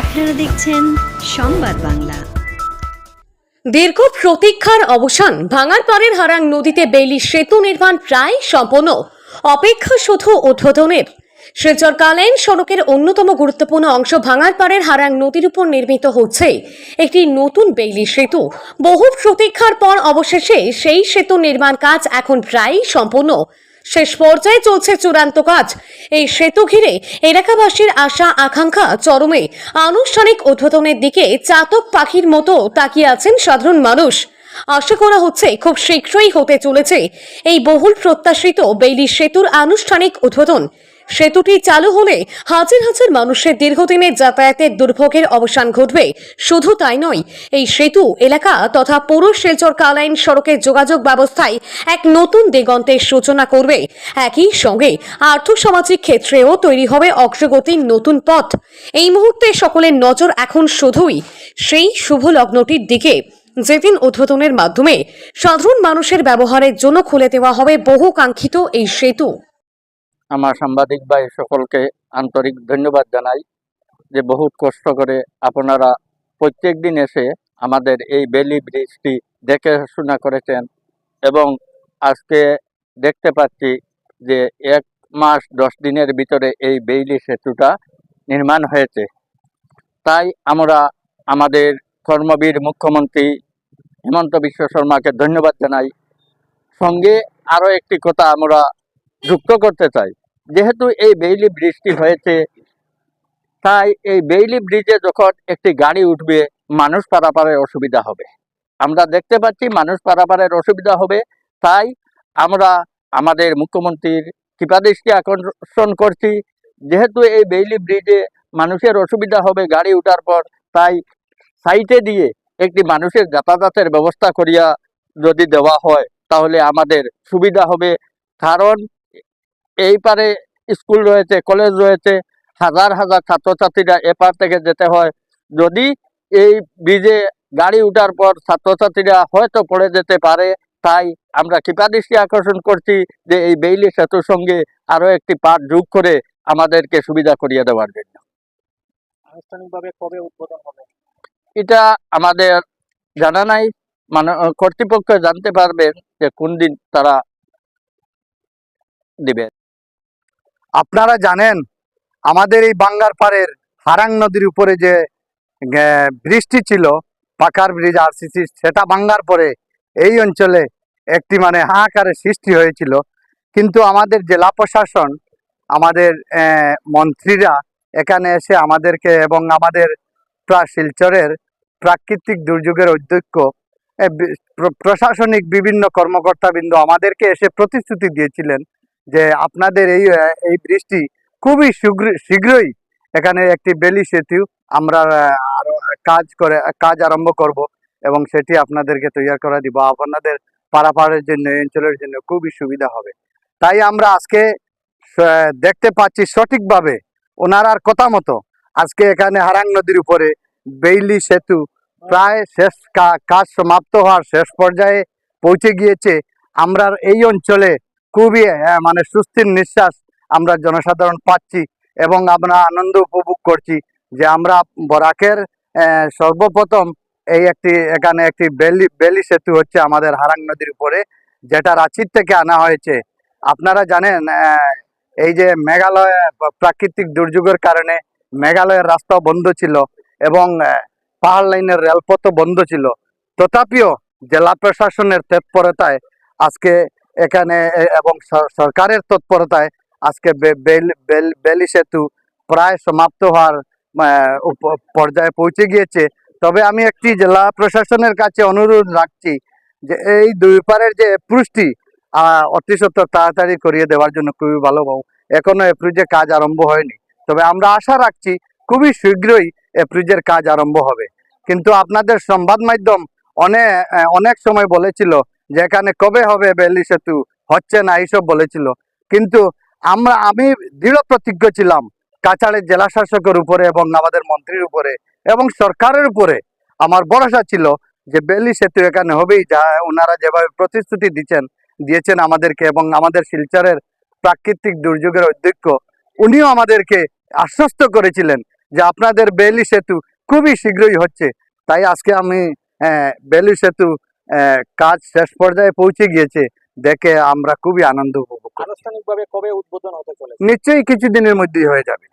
আপনারা দেখছেন সংবাদ বাংলা। দীর্ঘ প্রতীক্ষার অবসান, ভাঙার পাড়ের হারাং নদীতে বেইলি সেতু নির্মাণ প্রায় সম্পন্ন। অপেক্ষা শুধু উদ্বোধনের। শিলচরকালীন সড়কের অন্যতম গুরুত্বপূর্ণ অংশ ভাঙার পাড়ের হারাং নদীর উপর নির্মিত হচ্ছে একটি নতুন বেইলি সেতু। বহু প্রতীক্ষার পর অবশেষে সেই সেতু নির্মাণ কাজ এখন প্রায় সম্পূর্ণ শেষ পর্যায়ে চলছে চূড়ান্ত কাজ। এই সেতু ঘিরে এলাকাবাসীর আশা, আকাঙ্ক্ষা চরমে। আনুষ্ঠানিক উদ্বোধনের দিকে চাতক পাখির মতো তাকিয়ে আছেন সাধারণ মানুষ। আশা করা হচ্ছে খুব শীঘ্রই হতে চলেছে। এই বহুল প্রত্যাশিত বেইলি সেতুর আনুষ্ঠানিক উদ্বোধন। সেতুটি চালু হলে হাজার হাজার মানুষের দীর্ঘদিনের যাতায়াতের দুর্ভোগের অবসান ঘটবে। শুধু তাই নয়, এই সেতু এলাকা তথা পুরো শিলচর কালাইন সড়কের যোগাযোগ ব্যবস্থায় এক নতুন দিগন্তের সূচনা করবে। একই সঙ্গে আর্থসামাজিক ক্ষেত্রেও তৈরি হবে অগ্রগতির নতুন পথ। এই মুহূর্তে সকলের নজর এখন শুধুই সেই শুভ লগ্নটির দিকে। যেদিন উদ্বোধনের মাধ্যমে সাধারণ মানুষের ব্যবহারের জন্য খুলে দেওয়া হবে বহু কাঙ্ক্ষিত এই সেতু। আমার সাংবাদিক ভাই সকলকে আন্তরিক ধন্যবাদ জানাই যে বহুত কষ্ট করে আপনারা প্রত্যেক দিন এসে আমাদের এই বেলি ব্রিজটি দেখে শোনা করেছেন এবং আজকে দেখতে পাচ্ছি যে এক মাস দশ দিনের ভিতরে এই বেইলি সেতুটা নির্মাণ হয়েছে। তাই আমরা আমাদের কর্মবীর মুখ্যমন্ত্রী হেমন্ত বিশ্ব শর্মাকে ধন্যবাদ জানাই। সঙ্গে আরও একটি কথা আমরা যুক্ত করতে চাই। যেহেতু এই বেইলি ব্রিজটি হয়েছে, তাই এই বেইলি ব্রিজে যখন একটি গাড়ি উঠবে, মানুষ পারাপারের অসুবিধা হবে। আমরা দেখতে পাচ্ছি মানুষ পারাপারের অসুবিধা হবে, তাই আমরা আমাদের মুখ্যমন্ত্রীর কৃপাদৃষ্টি আকর্ষণ করছি। যেহেতু এই বেইলি ব্রিজে মানুষের অসুবিধা হবে গাড়ি উঠার পর, তাই সাইটে দিয়ে একটি মানুষের যাতায়াতের ব্যবস্থা করিয়া যদি দেওয়া হয়, তাহলে আমাদের সুবিধা হবে। কারণ এই পারে স্কুল রয়েছে কলেজ রয়েছে হাজার হাজার ছাত্রছাত্রীরা এপার থেকে যেতে হয়। যদি এই ব্রিজে গাড়ি উঠার পর ছাত্রছাত্রীরা হয়তো পড়ে যেতে পারে তাই আমরা কৃপাদৃষ্টি আকর্ষণ করছি যে এই বেইলি সেতুর সঙ্গে আরও একটি পাঠ যোগ করে আমাদেরকে সুবিধা করিয়ে দেওয়ার জন্য। আনুষ্ঠানিকভাবে কবে উদ্বোধন হবে? এটা আমাদের জানা নাই। মানে কর্তৃপক্ষ জানতে পারবেন যে কোন দিন তারা দিবে। আপনারা জানেন, আমাদের এই বাঙ্গার পাড়ের হারাং নদীর উপরে যে বৃষ্টি ছিল, পাকার ব্রিজ আরসিসি সেটা ভাঙ্গার পরে এই অঞ্চলে একটি মানে হাহাকারের সৃষ্টি হয়েছিল। কিন্তু আমাদের জেলা প্রশাসন, আমাদের মন্ত্রীরা এখানে এসে আমাদেরকে এবং আমাদের শিলচরের প্রাকৃতিক দুর্যোগের অধ্যক্ষ প্রশাসনিক বিভিন্ন কর্মকর্তাবৃন্দ আমাদেরকে এসে প্রতিশ্রুতি দিয়েছিলেন যে আপনাদের এই এই বৃষ্টি খুবই শীঘ্র- শীঘ্রই এখানে একটি বেলি সেতু আমরা আরও কাজ করে, কাজ আরম্ভ করব এবং সেটি আপনাদেরকে তৈরি করে দিব। আপনাদের পারাপারের জন্য, অঞ্চলের জন্য খুবই সুবিধা হবে। তাই আমরা আজকে দেখতে পাচ্ছি সঠিকভাবে ওনারার কথা মতো আজকে এখানে হারাং নদীর উপরে বেইলি সেতু প্রায় শেষ কাজ সমাপ্ত হওয়ার শেষ পর্যায়ে পৌঁছে গিয়েছে। আমরা এই অঞ্চলে খুবই আহ, মানে সুস্থির নিঃশ্বাস আমরা জনসাধারণ পাচ্ছি এবং আমরা আনন্দ উপভোগ করছি যে আমরা বরাকের সর্বপ্রথম এই একটি এখানে একটি বেলি বেলি সেতু হচ্ছে আমাদের হারাং নদীর উপরে যেটা রাঁচির থেকে আনা হয়েছে। আপনারা জানেন এই যে মেঘালয় প্রাকৃতিক দুর্যোগের কারণে মেঘালয়ের রাস্তাও বন্ধ ছিল এবং পাহাড় লাইনের রেলপথও বন্ধ ছিল। তথাপিও জেলা প্রশাসনের তৎপরতায় আজকে এখানে এবং সরকারের তৎপরতায় আজকে বেল- সেতু প্রায় সমাপ্ত হওয়ার পর্যায়ে পৌঁছে গিয়েছে। তবে আমি একটি জেলা প্রশাসনের কাছে অনুরোধ রাখছি যে এই দুই পারের যে এপ্রুজটি অতি সত্তর তাড়াতাড়ি করিয়ে দেওয়ার জন্য খুবই ভালো পাবো এখনও এপ্রুজে কাজ আরম্ভ হয়নি। তবে আমরা আশা রাখছি খুবই শীঘ্রই এপ্রুজের কাজ আরম্ভ হবে। কিন্তু আপনাদের সংবাদ মাধ্যম অনেক অনেক সময় বলেছিল যে এখানে কবে হবে বেলি সেতু, হচ্ছে না, এইসব বলেছিল। কিন্তু আমরা, আমি দৃঢ় প্রতিজ্ঞ ছিলাম কাছাড়ের জেলা শাসকের উপরে এবং আমাদের মন্ত্রীর উপরে এবং সরকারের উপরে। আমার ভরসা ছিল যে বেলি সেতু এখানে হবেই, যা ওনারা যেভাবে প্রতিশ্রুতি দিচ্ছেন, দিয়েছেন আমাদেরকে এবং আমাদের শিলচরের প্রাকৃতিক দুর্যোগের অধ্যক্ষ, উনিও আমাদেরকে আশ্বস্ত করেছিলেন যে আপনাদের বেলি সেতু খুবই শীঘ্রই হচ্ছে। তাই আজকে আমি বেলি সেতু কাজ শেষ পর্যায়ে পৌঁছে গিয়েছে। দেখে আমরা খুবই আনন্দ উপভোগ করছি। আনুষ্ঠানিকভাবে কবে উদ্বোধন হতে চলেছে? নিশ্চয়ই কিছুদিনের মধ্যেই হয়ে যাবে।